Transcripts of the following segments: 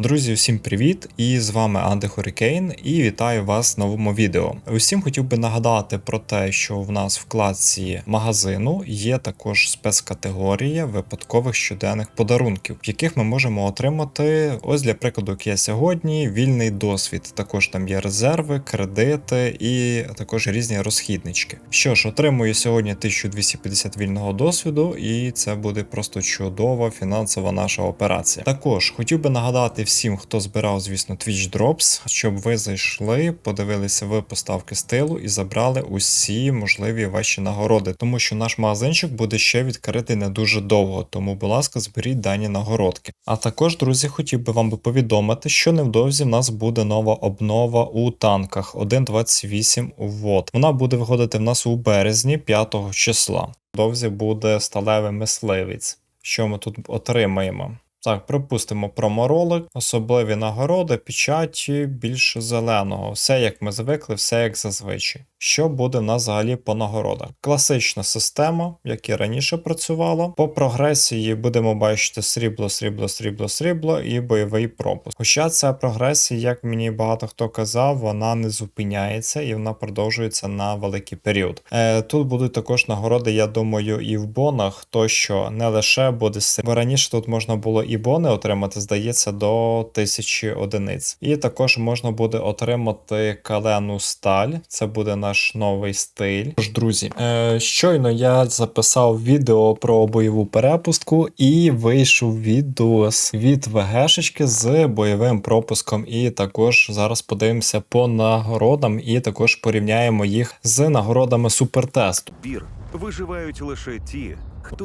Друзі, всім привіт! І з вами Анди Хорікейн, і вітаю вас в новому відео. Усім хотів би нагадати про те, що в нас в вкладці магазину є також спецкатегорія випадкових щоденних подарунків, яких ми можемо отримати, ось для прикладу, як я сьогодні, вільний досвід. Також там є резерви, кредити і також різні розхіднички. Що ж, отримую сьогодні 1250 вільного досвіду, і це буде просто чудова фінансова наша операція. Також хотів би нагадати всім, хто збирав, звісно, Twitch Drops, щоб ви зайшли, подивилися ви поставки стилу і забрали усі можливі ваші нагороди, тому що наш магазинчик буде ще відкритий не дуже довго, тому, будь ласка, зберіть дані нагородки. А також, друзі, хотів би вам би повідомити, що невдовзі в нас буде нова обнова у танках 1.28 вод. Вона буде виходити в нас у березні 5 числа. Довзі буде сталевий мисливець. Що ми тут отримаємо? Так, припустимо проморолик, особливі нагороди, печаті більше зеленого. Все як ми звикли, все як зазвичай. Що буде в нас взагалі по нагородах? Класична система, як і раніше працювала. По прогресії будемо бачити срібло, срібло, срібло, срібло і бойовий пропуск. Хоча ця прогресія, як мені багато хто казав, вона не зупиняється і вона продовжується на великий період. Е, тут будуть також нагороди, я думаю, і в бонах, то що не лише буде с- бо раніше тут можна було і бони отримати, здається, до тисячі одиниць. І також можна буде отримати калену сталь. Це буде наш новий стиль. Тож, друзі, е, щойно я записав відео про бойову перепустку і вийшов відос від ВГшечки з бойовим пропуском. І також зараз подивимося по нагородам і також порівняємо їх з нагородами супертесту. Бір виживають лише ті,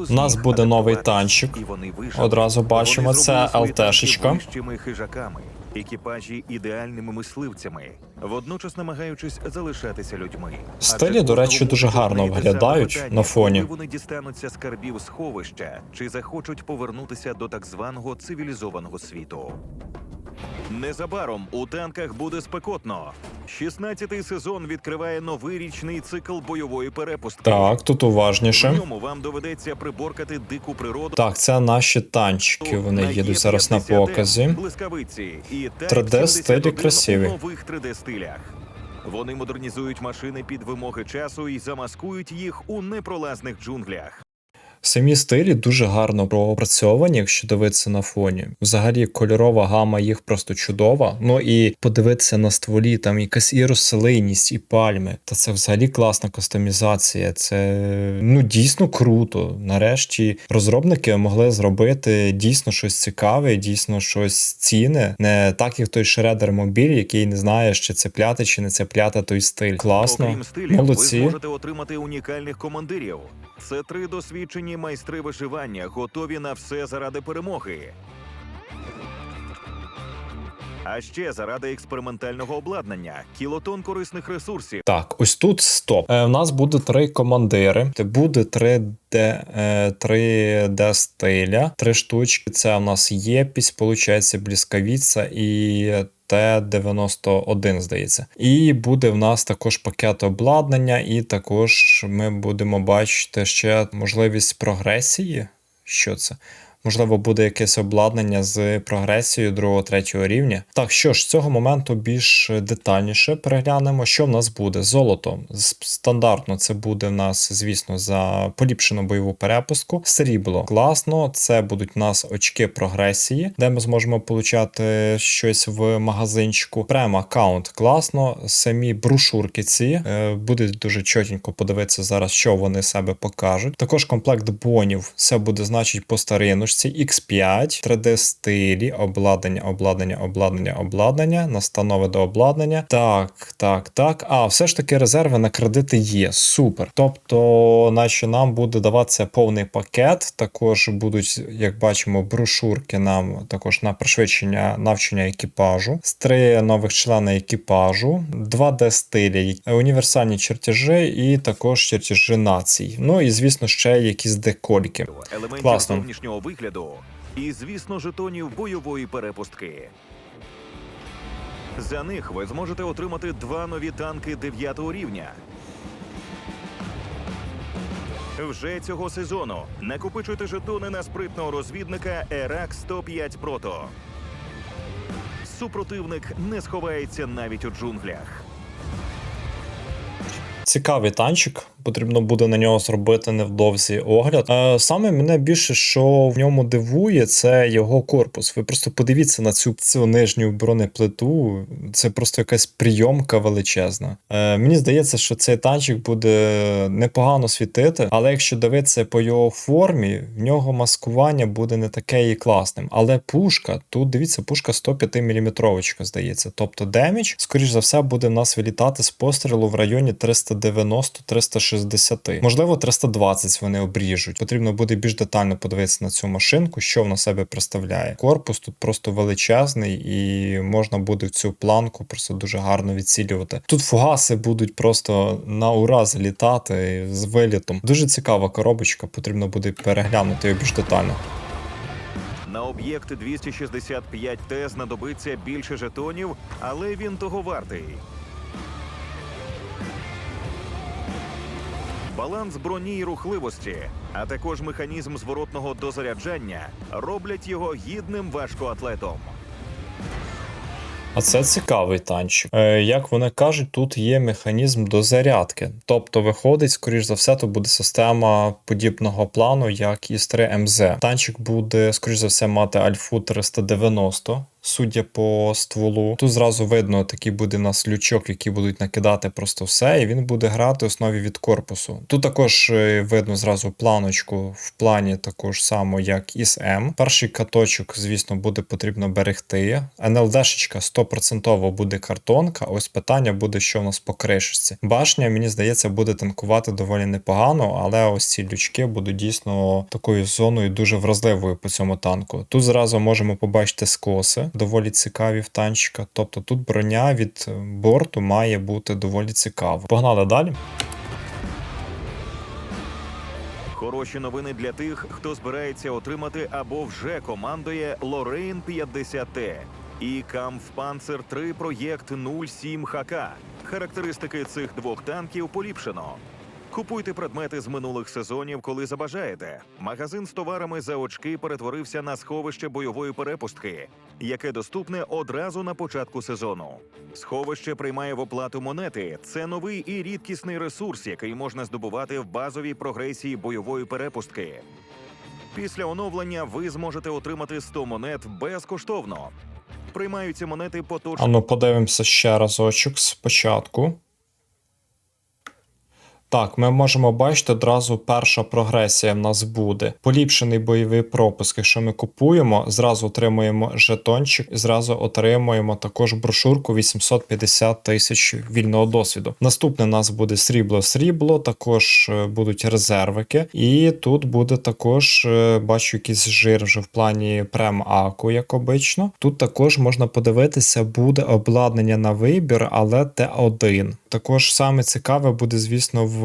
У нас буде новий танчик. і вони вижили. Одразу бачимо, це ЛТшечка. хижаками, екіпажі ідеальними мисливцями, водночас намагаючись залишатися людьми. Стилі, до речі, дуже гарно виглядають на фоні. Вони дістануться скарбів сховища, чи захочуть повернутися до так званого цивілізованого світу. Незабаром у танках буде спекотно. 16-й сезон відкриває новий річний цикл бойової перепустки. Так, тут В уважніше. ньому вам доведеться приборкати дику природу. Так, це наші танчики. Вони їдуть зараз на показі. Блискавиці і 3D стилі красиві. нових 3D стилях. Вони модернізують машини під вимоги часу і замаскують їх у непролазних джунглях. Самі стилі дуже гарно пропрацьовані, якщо дивитися на фоні. Взагалі кольорова гама їх просто чудова. Ну і подивитися на стволі, там якась і рослинність, і пальми. Та це взагалі класна кастомізація. Це ну дійсно круто. Нарешті розробники могли зробити дійсно щось цікаве, дійсно щось цінне. Не так, як той шредер мобіль, який не знає, чи цепляти, чи не цепляти той стиль. Класно, Окрім стилів, молодці. ви зможете отримати унікальних командирів. Це три досвідчені майстри виживання, готові на все заради перемоги. А ще заради експериментального обладнання, кілотон корисних ресурсів. Так, ось тут стоп. Е, у нас буде три командири. Буде 3D, е, 3D стиля, три штучки. Це у нас єпісь, получається, блискавіця і. Т-91, здається. І буде в нас також пакет обладнання, і також ми будемо бачити ще можливість прогресії. Що це? Можливо, буде якесь обладнання з прогресією 2-3 рівня. Так, що ж, з цього моменту більш детальніше переглянемо, що в нас буде. Золото. Стандартно це буде в нас, звісно, за поліпшену бойову перепустку. Срібло класно, це будуть в нас очки прогресії, де ми зможемо получати щось в магазинчику. Прем аккаунт класно. Самі брошурки ці е, буде дуже чотенько подивитися зараз, що вони себе покажуть. Також комплект бонів. Це буде значить по стариночці X5, 3D стилі, обладнання, обладнання, обладнання, обладнання, настанови до обладнання. Так, так, так. А, все ж таки резерви на кредити є. Супер. Тобто, наче нам буде даватися повний пакет. Також будуть, як бачимо, брошурки нам також на пришвидшення навчання екіпажу, з три нових члени екіпажу, 2D стилі, універсальні чертежі і також чертежі націй. Ну і звісно, ще якісь декольки. Класно. зовнішнього вигляду і, звісно, жетонів бойової перепустки. За них ви зможете отримати два нові танки 9 рівня. Вже цього сезону накопичуйте жетони на спритного розвідника Ерак 105 Прото. супротивник не сховається навіть у джунглях. Цікавий танчик, потрібно буде на нього зробити невдовзі огляд. Е, саме мене більше, що в ньому дивує, це його корпус. Ви просто подивіться на цю, цю нижню бронеплиту. Це просто якась прийомка величезна. Е, мені здається, що цей танчик буде непогано світити, але якщо дивитися по його формі, в нього маскування буде не таке і класним. Але пушка, тут дивіться, пушка 105 мм, здається. Тобто демідж, скоріш за все, буде в нас вилітати з пострілу в районі 390-360. Можливо, 320 вони обріжуть. Потрібно буде більш детально подивитися на цю машинку, що вона себе представляє. Корпус тут просто величезний, і можна буде в цю планку просто дуже гарно відцілювати. Тут фугаси будуть просто на ура залітати з вилітом. Дуже цікава коробочка, потрібно буде переглянути її більш детально. На об'єкт 265Т знадобиться більше жетонів, але він того вартий. Баланс броні і рухливості, а також механізм зворотного дозаряджання роблять його гідним важкоатлетом. А це цікавий танчик. Е, як вони кажуть, тут є механізм дозарядки. Тобто, виходить, скоріш за все, то буде система подібного плану, як і 3 МЗ. Танчик буде, скоріш за все, мати альфу 390. Судя по стволу, тут зразу видно, такий буде нас лючок, який будуть накидати просто все, і він буде грати в основі від корпусу. Тут також е, видно зразу планочку в плані також само, як із М. Перший каточок, звісно, буде потрібно берегти. НЛДшечка 100% буде картонка. Ось питання буде, що в нас по кришечці. Башня, мені здається, буде танкувати доволі непогано, але ось ці лючки будуть дійсно такою зоною дуже вразливою по цьому танку. Тут зразу можемо побачити скоси, доволі цікаві в танчика. Тобто тут броня від борту має бути доволі цікава. Погнали далі. Хороші новини для тих, хто збирається отримати або вже командує Лорейн 50Т і Kampfpanzer 3 проєкт 07 ХК. Характеристики цих двох танків поліпшено. Купуйте предмети з минулих сезонів, коли забажаєте. Магазин з товарами за очки перетворився на сховище бойової перепустки, яке доступне одразу на початку сезону. Сховище приймає в оплату монети. Це новий і рідкісний ресурс, який можна здобувати в базовій прогресії бойової перепустки. Після оновлення ви зможете отримати 100 монет безкоштовно. Приймаються монети поточно. А ну подивимося ще разочок спочатку. Так, ми можемо бачити одразу перша прогресія в нас буде. Поліпшений бойовий пропуск. Якщо ми купуємо, зразу отримуємо жетончик і зразу отримуємо також брошурку 850 тисяч вільного досвіду. Наступне у нас буде срібло-срібло, також е, будуть резервики. І тут буде також, е, бачу, якийсь жир вже в плані прем-аку, як обично. Тут також можна подивитися, буде обладнання на вибір, але Т1. Також саме цікаве буде, звісно, в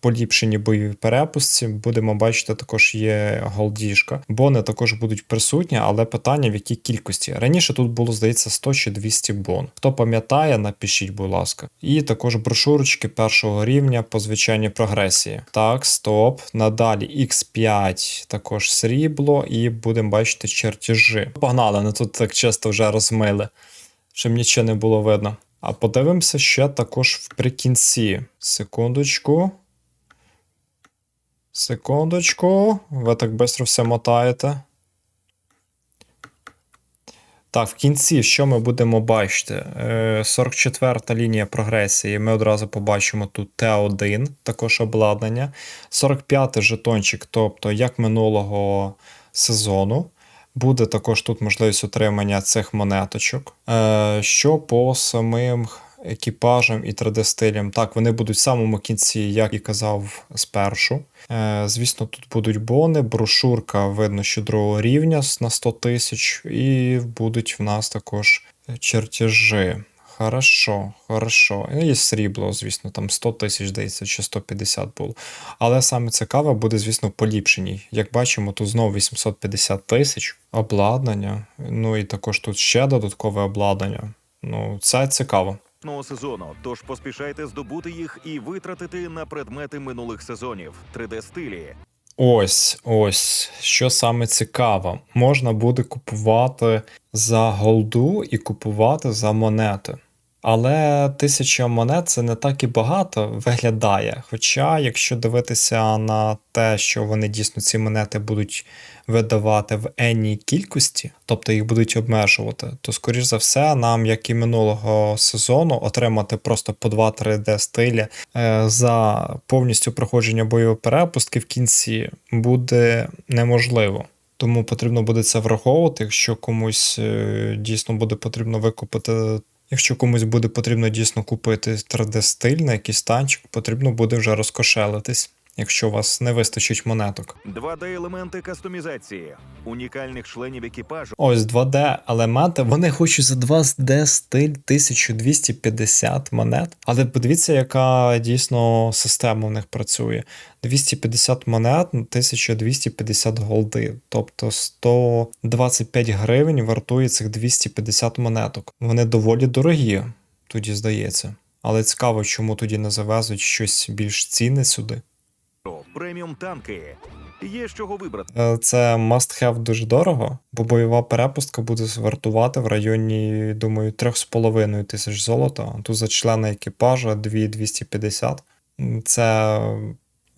поліпшенні бойовій перепустці. Будемо бачити, також є голдішка. Бони також будуть присутні, але питання в якій кількості. Раніше тут було, здається, 100 чи 200 бон. Хто пам'ятає, напишіть, будь ласка. І також брошурочки першого рівня по звичайній прогресії. Так, стоп. Надалі X5, також срібло, і будемо бачити чертежі. Погнали, не тут так часто вже розмили, щоб нічого не було видно. А подивимося ще також вприкінці. Секундочку. Секундочку. Ви так швидко все мотаєте. Так, в кінці, що ми будемо бачити? Е, 44-та лінія прогресії. Ми одразу побачимо тут Т1, також обладнання. 45-й жетончик, тобто як минулого сезону. Буде також тут можливість отримання цих монеточок. Е, що по самим екіпажам і 3D-стилям, так, вони будуть в самому кінці, як і казав спершу. Е, звісно, тут будуть бони, брошурка, видно, що другого рівня на 100 тисяч, і будуть в нас також чертежі. Хорошо, хорошо. І Є срібло, звісно, там 100 тисяч, здається, чи 150 було. Але саме цікаве буде, звісно, поліпшеній. Як бачимо, тут знову 850 тисяч обладнання. Ну і також тут ще додаткове обладнання. Ну, це цікаво. наступного сезону. Тож поспішайте здобути їх і витратити на предмети минулих сезонів 3D стилі. Ось, ось, що саме цікаво, можна буде купувати за голду і купувати за монети. Але тисяча монет це не так і багато виглядає. Хоча, якщо дивитися на те, що вони дійсно ці монети будуть видавати в енній кількості, тобто їх будуть обмежувати, то скоріш за все, нам, як і минулого сезону, отримати просто по 2-3 d стилі е, за повністю проходження бойової перепустки в кінці буде неможливо. Тому потрібно буде це враховувати, якщо комусь е, дійсно буде потрібно викупити. Якщо комусь буде потрібно дійсно купити 3D-стиль на якийсь танчик, потрібно буде вже розкошелитись, якщо у вас не вистачить монеток. 2D-елементи кастомізації, унікальних членів екіпажу Ось 2D елементи, вони хочуть за 2D стиль 1250 монет. Але подивіться, яка дійсно система в них працює. 250 монет на 1250 голди. Тобто 125 гривень вартує цих 250 монеток. Вони доволі дорогі, тоді здається. Але цікаво, чому тоді не завезуть щось більш цінне сюди. Преміум танки. Є з чого вибрати. Е, Це must have дуже дорого, бо бойова перепустка буде вартувати в районі, думаю, 3,5 тисяч золота. Тут за члена екіпажа 2,250. Це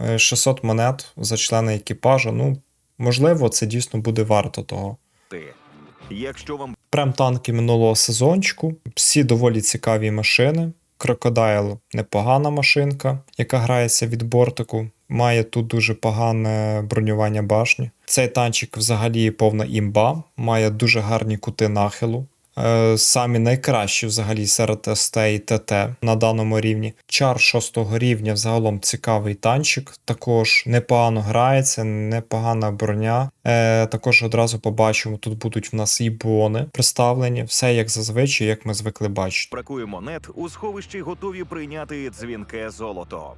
е, 600 монет за члена екіпажа. Ну, можливо, це дійсно буде варто того. Якщо вам Прем танки минулого сезончику. Всі доволі цікаві машини. Крокодайл непогана машинка, яка грається від бортику. Має тут дуже погане бронювання башні. Цей танчик взагалі повна імба, має дуже гарні кути нахилу. Е, Самі найкращі взагалі серед СТ і ТТ на даному рівні. Чар 6 рівня взагалом цікавий танчик. Також непогано грається, непогана броня. Е, також одразу побачимо, тут будуть в нас і бони представлені. Все як зазвичай, як ми звикли бачити. бракує монет, у сховищі готові прийняти дзвінке золото.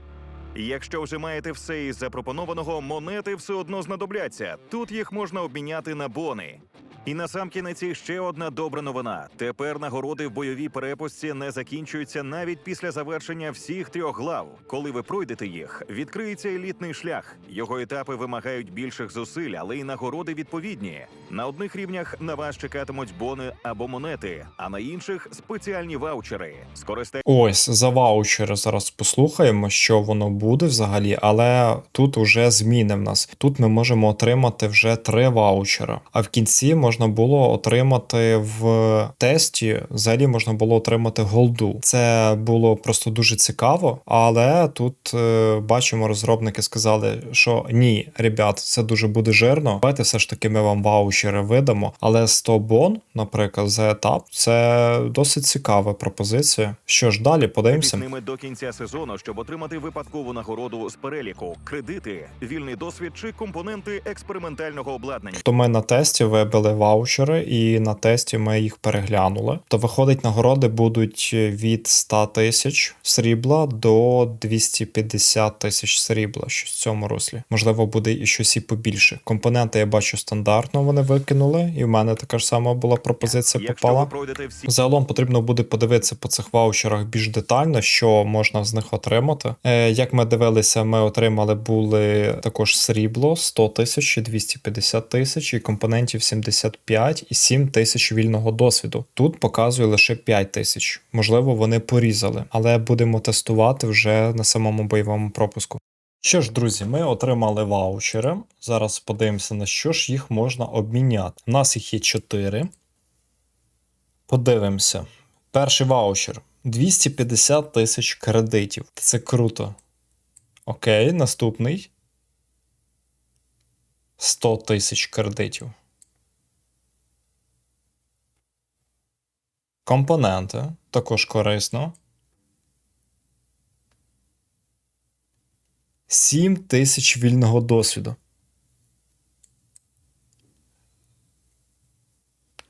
Якщо вже маєте все із запропонованого, монети все одно знадобляться. Тут їх можна обміняти на бони. І насамкінець ще одна добра новина. Тепер нагороди в бойовій перепустці не закінчуються навіть після завершення всіх трьох глав. Коли ви пройдете їх, відкриється елітний шлях. Його етапи вимагають більших зусиль, але й нагороди відповідні. На одних рівнях на вас чекатимуть бони або монети, а на інших спеціальні ваучери. Скористайтеся Ось за ваучери зараз послухаємо, що воно буде взагалі, але тут вже зміни в нас. Тут ми можемо отримати вже три ваучера. А в кінці можна було отримати в тесті, взагалі можна було отримати голду. Це було просто дуже цікаво, але тут е, бачимо, розробники сказали, що ні, ребят, це дуже буде жирно. Давайте все ж таки ми вам ваучери видамо. Але 100 бон, наприклад, за етап, це досить цікава пропозиція. Що ж далі, подивимося. ними до кінця сезону, щоб отримати випадкову нагороду з переліку, кредити, вільний досвід чи компоненти експериментального обладнання. То ми на тесті вибили ваучери, і на тесті ми їх переглянули. То виходить, нагороди будуть від 100 тисяч срібла до 250 тисяч срібла, щось в цьому руслі. Можливо, буде і щось і побільше. Компоненти я бачу стандартно, вони викинули, і в мене така ж сама була пропозиція Якщо попала. всі Загалом потрібно буде подивитися по цих ваучерах більш детально, що можна з них отримати. Е, як ми дивилися, ми отримали були також срібло 100 тисяч, і 250 тисяч, і компонентів 75 і 7 тисяч вільного досвіду. Тут показує лише 5 тисяч. Можливо, вони порізали, але будемо тестувати вже на самому бойовому пропуску. Що ж, друзі, ми отримали ваучери. Зараз подивимося, на що ж їх можна обміняти. У нас їх є 4. Подивимося. Перший ваучер 250 тисяч кредитів. Це круто. Окей, наступний. 100 тисяч кредитів. Компоненти також корисно. 7 тисяч вільного досвіду.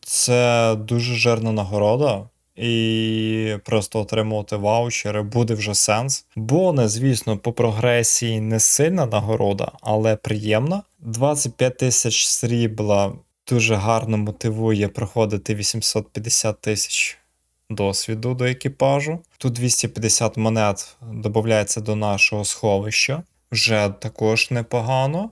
Це дуже жирна нагорода. І просто отримувати ваучери буде вже сенс. Бони, звісно, по прогресії не сильна нагорода, але приємна. 25 тисяч срібла дуже гарно мотивує проходити 850 тисяч досвіду до екіпажу. Тут 250 монет додається до нашого сховища. Вже також непогано.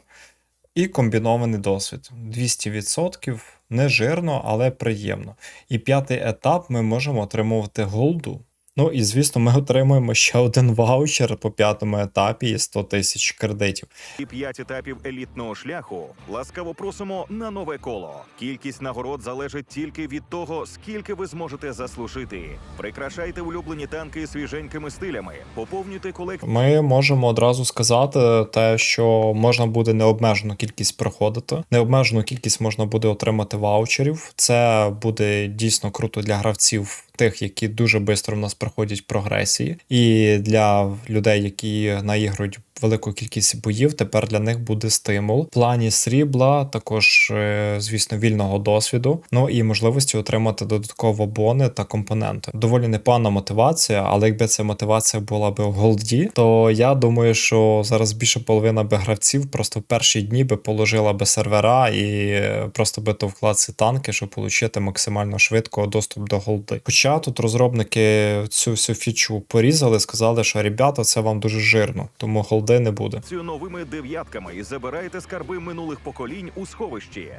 І комбінований досвід 200%, не жирно, але приємно. І п'ятий етап ми можемо отримувати голду. Ну і звісно, ми отримуємо ще один ваучер по п'ятому етапі і 100 тисяч кредитів. І п'ять етапів елітного шляху ласкаво просимо на нове коло. Кількість нагород залежить тільки від того, скільки ви зможете заслужити. Прикрашайте улюблені танки свіженькими стилями, поповнюйте колекцію. Ми можемо одразу сказати те, що можна буде необмежену кількість проходити, необмежену кількість можна буде отримати ваучерів. Це буде дійсно круто для гравців. Тих, які дуже швидко в нас проходять прогресії, і для людей, які наігрують велику кількість боїв, тепер для них буде стимул. В плані срібла, також, е, звісно, вільного досвіду, ну і можливості отримати додатково бони та компоненти. Доволі непогана мотивація, але якби ця мотивація була би в голді, то я думаю, що зараз більше половина би гравців просто в перші дні би положила би сервера і е, просто би то вкладці танки, щоб отримати максимально швидко доступ до голди. Хоча тут розробники цю всю фічу порізали, сказали, що ребята, це вам дуже жирно, тому голди не буде. новими дев'ятками і забирайте скарби минулих поколінь у сховищі.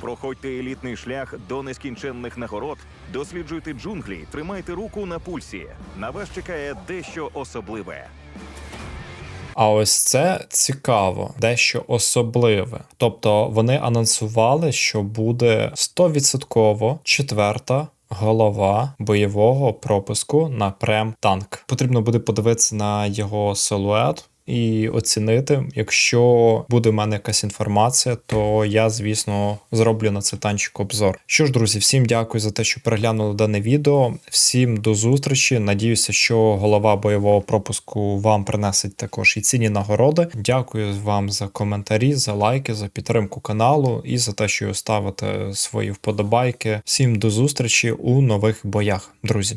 Проходьте елітний шлях до нескінченних нагород, досліджуйте джунглі, тримайте руку на пульсі. На вас чекає дещо особливе. А ось це цікаво, дещо особливе. Тобто вони анонсували, що буде 100% четверта. Голова бойового пропуску на прем танк. Потрібно буде подивитися на його силует і оцінити. Якщо буде в мене якась інформація, то я, звісно, зроблю на це танчик обзор. Що ж, друзі, всім дякую за те, що переглянули дане відео. Всім до зустрічі. Надіюся, що голова бойового пропуску вам принесить також і цінні нагороди. Дякую вам за коментарі, за лайки, за підтримку каналу і за те, що ставите свої вподобайки. Всім до зустрічі у нових боях, друзі.